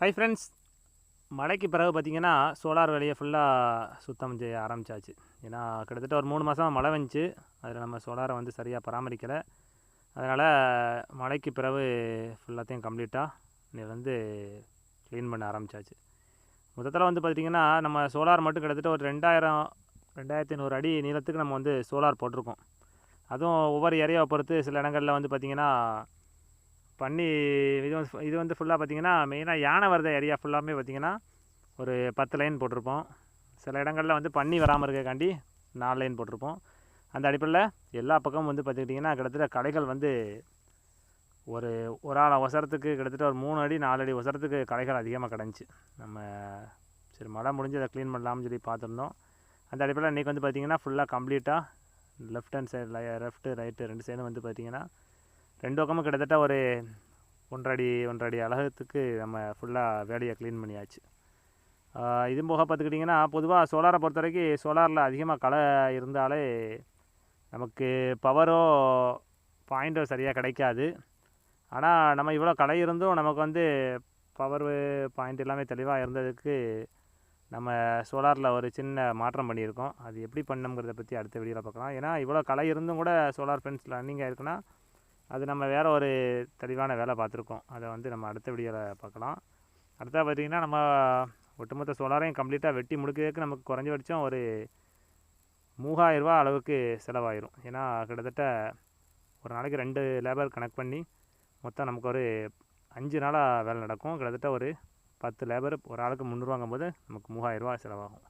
Hi friends மழைக்கு பிறகு பார்த்தீங்கன்னா சோலார் வேலையை ஃபுல்லாக சுத்தம் செய்ய ஆரம்பிச்சாச்சு. ஏன்னா கிட்டத்தட்ட ஒரு மூணு மாதம் மழை வந்துச்சு. அதில் நம்ம சோலாரை வந்து சரியாக பராமரிக்கலை. அதனால் மழைக்கு பிறகு ஃபுல்லாத்தையும் கம்ப்ளீட்டாக இன்னைக்கு வந்து க்ளீன் பண்ண ஆரம்பிச்சாச்சு. மொத்தத்தில் வந்து பார்த்திங்கன்னா நம்ம சோலார் மட்டும் கிட்டத்தட்ட ஒரு ரெண்டாயிரம் ரெண்டாயிரத்தி ஐநூறு அடி நீளத்துக்கு நம்ம வந்து சோலார் போட்டிருக்கோம். அதுவும் ஒவ்வொரு ஏரியாவை பொறுத்து சில இடங்களில் வந்து பார்த்திங்கன்னா பண்ணி இது வந்து இது வந்து ஃபுல்லாக பார்த்தீங்கன்னா மெயினாக யானை வரத ஏரியா ஃபுல்லாமே பார்த்திங்கன்னா ஒரு பத்து லைன் போட்டிருப்போம். சில இடங்களில் வந்து பண்ணி வராமல் இருக்கக்காண்டி நாலு லைன் போட்டிருப்போம். அந்த அடிப்படையில் எல்லா பக்கமும் வந்து பார்த்துக்கிட்டிங்கன்னா கிட்டத்தட்ட கடைகள் வந்து ஒரு ஒரு ஆள் ஒசரத்துக்கு கிட்டத்தட்ட ஒரு மூணு அடி நாலு அடி ஒசரத்துக்கு கடைகள் அதிகமாக கிடஞ்சி நம்ம சரி மழை முடிஞ்சு அதை க்ளீன் பண்ணலாம்னு சொல்லி பார்த்துருந்தோம் அந்த அடிப்படையில் இன்றைக்கி வந்து பார்த்திங்கன்னா ஃபுல்லாக கம்ப்ளீட்டாக left hand side left right ரெண்டு சைடும் வந்து பார்த்திங்கன்னா ரெண்டு பக்கமும் கிட்டத்தட்ட ஒரு ஒன்றரை அடி அடி அழகத்துக்கு நம்ம ஃபுல்லாக வேலையை க்ளீன் பண்ணியாச்சு. இது இதுவும் போக பார்த்துக்கிட்டிங்கன்னா பொதுவாக சோலாரை பொறுத்த வரைக்கும் சோலாரில் அதிகமாக களை இருந்தாலே நமக்கு பவரோ பாயிண்டோ சரியாக கிடைக்காது. ஆனால் நம்ம இவ்வளோ களை இருந்தும் நமக்கு வந்து பவர் பாயிண்ட் எல்லாமே தெளிவாக இருந்ததுக்கு நம்ம சோலாரில் ஒரு சின்ன மாற்றம் பண்ணியிருக்கோம். அது எப்படி பண்ணுங்கிறத பற்றி அடுத்த வீடியோவில் பார்க்கலாம். ஏன்னா இவ்வளோ களை இருந்தும் கூட சோலார் ஃபென்ஸ் ரன்னிங் ஆயிருக்குன்னா அது நம்ம வேறு ஒரு தெளிவான வேலை பார்த்துருக்கோம். அதை வந்து நம்ம அடுத்த வீடியோவில் பார்க்கலாம். அடுத்தா பார்த்திங்கன்னா நம்ம ஒட்டுமொத்த சோலாரையும் கம்ப்ளீட்டாக வெட்டி முடிக்கிறதுக்கு நமக்கு குறைஞ்சபட்சம் ஒரு மூவாயிரரூபா அளவுக்கு செலவாயிரும். ஏன்னா கிட்டத்தட்ட ஒரு நாளைக்கு ரெண்டு லேபர் கனெக்ட் பண்ணி மொத்தம் நமக்கு ஒரு அஞ்சு நாளாக வேலை நடக்கும். கிட்டத்தட்ட ஒரு பத்து லேபர் ஒரு ஆளுக்கு முந்நூறுவாங்கும் போது நமக்கு மூவாயிரரூபா செலவாகும்.